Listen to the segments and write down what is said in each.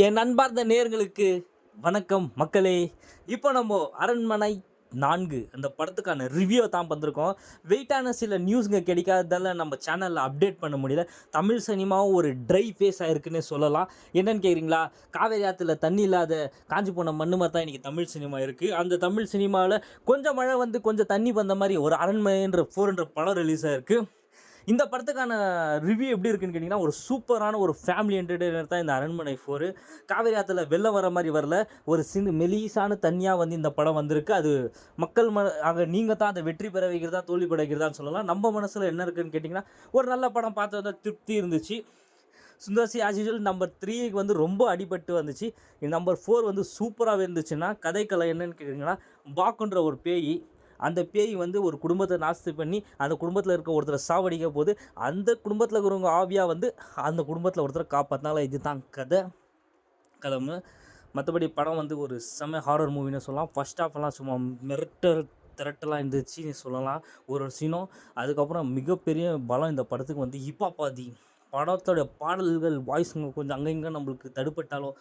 என் அன்பார்ந்த நேர்களுக்கு வணக்கம் மக்களே. இப்போ நம்ம அரண்மனை நான்கு அந்த படத்துக்கான ரிவ்யூ தான் வந்திருக்கோம். வெயிட்டான சில நியூஸுங்க கிடைக்காததால நம்ம சேனலில் அப்டேட் பண்ண முடியல. தமிழ் சினிமாவும் ஒரு ட்ரை ஃபேஸ் ஆகிருக்குன்னே சொல்லலாம். என்னன்னு கேட்குறீங்களா காவேரி ஆற்றுல தண்ணி இல்லாத காஞ்சி போன மண்ணு மாதிரி தான் இன்றைக்கி தமிழ் சினிமா இருக்குது அந்த தமிழ் சினிமாவில் கொஞ்சம் மழை வந்து கொஞ்சம் தண்ணி வந்த மாதிரி ஒரு அரண்மனைன்ற ஃபோர்ன்ற படம் ரிலீஸ் ஆயிருக்கு. இந்த படத்துக்கான ரிவ்யூ எப்படி இருக்குன்னு கேட்டிங்கன்னா ஒரு சூப்பரான ஒரு ஃபேமிலி என்டர்டெய்னர் தான் இந்த அரண்மனை ஃபோர் காவேரி ஆற்றுல வெளில வர மாதிரி வரல. ஒரு சின்ன மெலிசான தனியாக வந்து இந்த படம் வந்திருக்கு. அது மக்கள் ம ஆக நீங்கள் தான் அதை வெற்றி பெற வைக்கிறதா தோல்வி பெற வைக்கிறதான்னு சொல்லலாம். நம்ம மனசில் என்ன இருக்குன்னு கேட்டிங்கன்னா ஒரு நல்ல படம் பார்த்தது திருப்தி இருந்துச்சு. சுந்தர்சி ஆஸ் யூஸ்வல் நம்பர் த்ரீக்கு வந்து ரொம்ப அடிபட்டு வந்துச்சு. நம்பர் ஃபோர் வந்து சூப்பராகவே இருந்துச்சுன்னா கதைக்கலை என்னன்னு கேட்டிங்கன்னா பாக்குன்ற ஒரு பேய். அந்த பேய் வந்து ஒரு குடும்பத்தை நாஸ்தி பண்ணி அந்த குடும்பத்தில் இருக்க ஒருத்தரை சாவடிக்க போது அந்த குடும்பத்தில் இருக்கிறவங்க ஆவியாக வந்து அந்த குடும்பத்தில் ஒருத்தரை காப்பாற்றினால இதுதான் கதை. கிளம்பு மற்றபடி படம் வந்து ஒரு செம்ம ஹாரர் மூவின்னு சொல்லலாம். ஃபர்ஸ்ட் ஆஃப்லாம் சும்மா மிரட்டல் திரட்டலாம் இருந்துச்சு சொல்லலாம். ஒரு ஒரு சீனும் அதுக்கப்புறம் மிகப்பெரிய பலம் இந்த படத்துக்கு வந்து ஹிப்பாபாதி படத்தோட பாடல்கள் வாய்ஸுங்க கொஞ்சம் அங்கே இங்கே நம்மளுக்கு தடுப்பட்டாலும்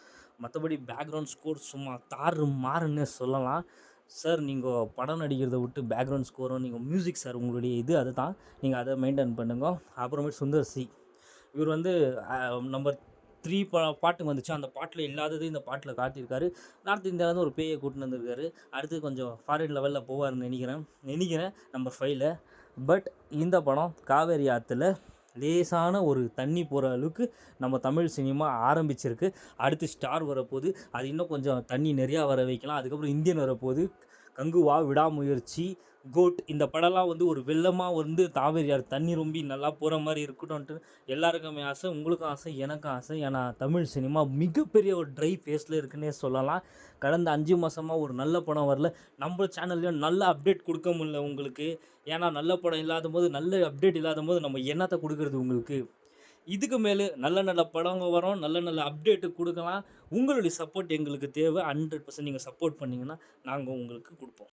மற்றபடி பேக்ரவுண்ட் ஸ்கோர் சும்மா தாறு மாறுன்னு சொல்லலாம். சார் நீங்கள் படம் நடிக்கிறத விட்டு பேக்ரவுண்ட் ஸ்கோரும் நீங்கள் மியூசிக் சார் உங்களுடைய இது அதுதான். நீங்கள் அதை மெயின்டைன் பண்ணுங்க. அப்புறமேட்டு சுந்தர் சி. இவர் வந்து நம்பர் த்ரீ பா பாட்டு வந்துச்சு. அந்த பாட்டில் இல்லாதது இந்த பாட்டில் காட்டியிருக்காரு. நார்த் இந்தியாவிலேருந்து ஒரு பேயை கூட்டின்னு வந்திருக்காரு. அடுத்து கொஞ்சம் ஃபாரின் லெவலில் போவார்னு நினைக்கிறேன். நினைக்கிறேன் நம்பர் ஃபைவ்ல பட் இந்த படம் காவேரி ஆற்றுல லேசான ஒரு தண்ணி போகிற அளவுக்கு நம்ம தமிழ் சினிமா ஆரம்பிச்சிருக்கு. அடுத்து ஸ்டார் வரப்போகுது. அது இன்னும் கொஞ்சம் தண்ணி நிறையா வர வைக்கலாம். அதுக்கப்புறம் இந்தியன் வரப்போகுது. கங்குவா விடாமுயற்சி. கோட் இந்த படம்லாம் வந்து ஒரு வெள்ளமாக வந்து தாவேரியார் தண்ணி ரொம்பி நல்லா போகிற மாதிரி இருக்கட்டும்ன்ட்டு எல்லாருக்குமே ஆசை உங்களுக்கும் ஆசை எனக்கும் ஆசை. ஏன்னா தமிழ் சினிமா மிகப்பெரிய ஒரு ட்ரை ஃபேஸில் இருக்குன்னே சொல்லலாம். கடந்த அஞ்சு மாதமாக ஒரு நல்ல படம் வரல. நம்ம சேனல்லையும் நல்ல அப்டேட் கொடுக்க முடியல உங்களுக்கு. ஏன்னா நல்ல படம் இல்லாத போது நல்ல அப்டேட் இல்லாத போது நம்ம என்னத்தை கொடுக்குறது உங்களுக்கு? இதுக்கு மேலே நல்ல நல்ல படங்க வரும் நல்ல நல்ல அப்டேட்டு கொடுக்கலாம். உங்களுடைய சப்போர்ட் எங்களுக்கு தேவை. ஹண்ட்ரட் பர்சன்ட் நீங்கள் சப்போர்ட் பண்ணிங்கன்னா நாங்கள் உங்களுக்கு கொடுப்போம்.